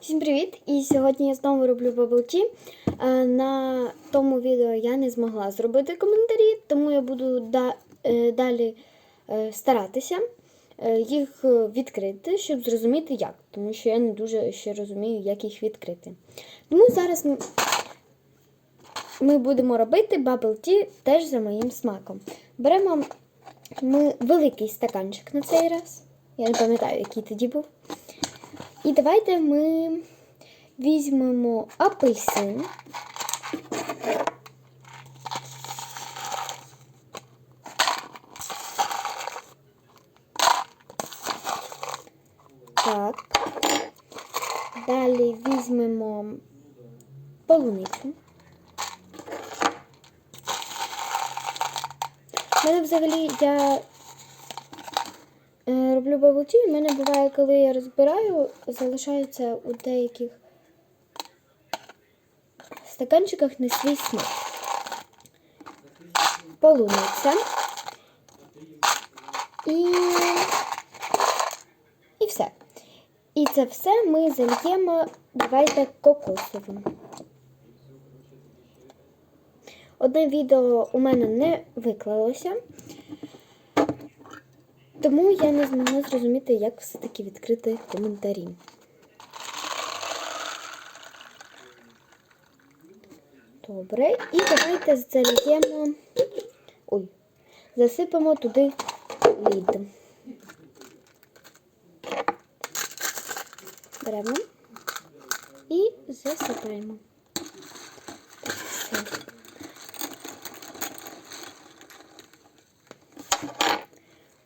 Всім привіт! І сьогодні я знову роблю баблті. Е, На тому відео я не змогла зробити коментарі, тому я буду е, далі е, старатися їх відкрити, щоб зрозуміти як. Тому що я не дуже ще розумію, як їх відкрити. Тому зараз ми будемо робити бабл-ті теж за моїм смаком. Беремо великий стаканчик на цей раз. Я не пам'ятаю, який тоді був. І давайте ми візьмемо апельсин. Так. Далі візьмемо полуницю. Мене взагалі я Роблю бабуті, і в мене буває, коли я розбираю, залишається у деяких стаканчиках не свій смак. Полуниця. І... і все. І це все ми зальємо, давайте кокосовим. Одне відео у мене не виклалося. Тому я не змогла зрозуміти, як все-таки відкрити коментарі. Добре, і давайте зальємо. Ой, засипемо туди лід. Беремо і засипаємо.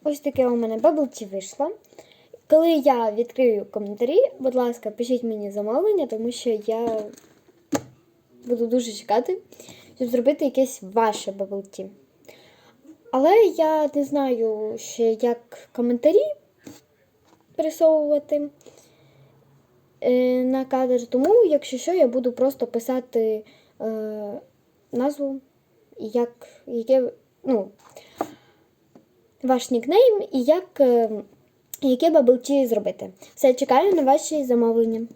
Ось таке у мене баблті вийшло. Коли я відкрию коментарі, будь ласка, пишіть мені замовлення, тому що я буду дуже чекати, щоб зробити якесь ваше баблті. Але я не знаю ще, як коментарі пересовувати е, на кадр. Тому, якщо що, я буду просто писати е, назву, як, яке, ну, ваш нікнейм і як, які яке баблті зробити. Все, чекаю на ваші замовлення.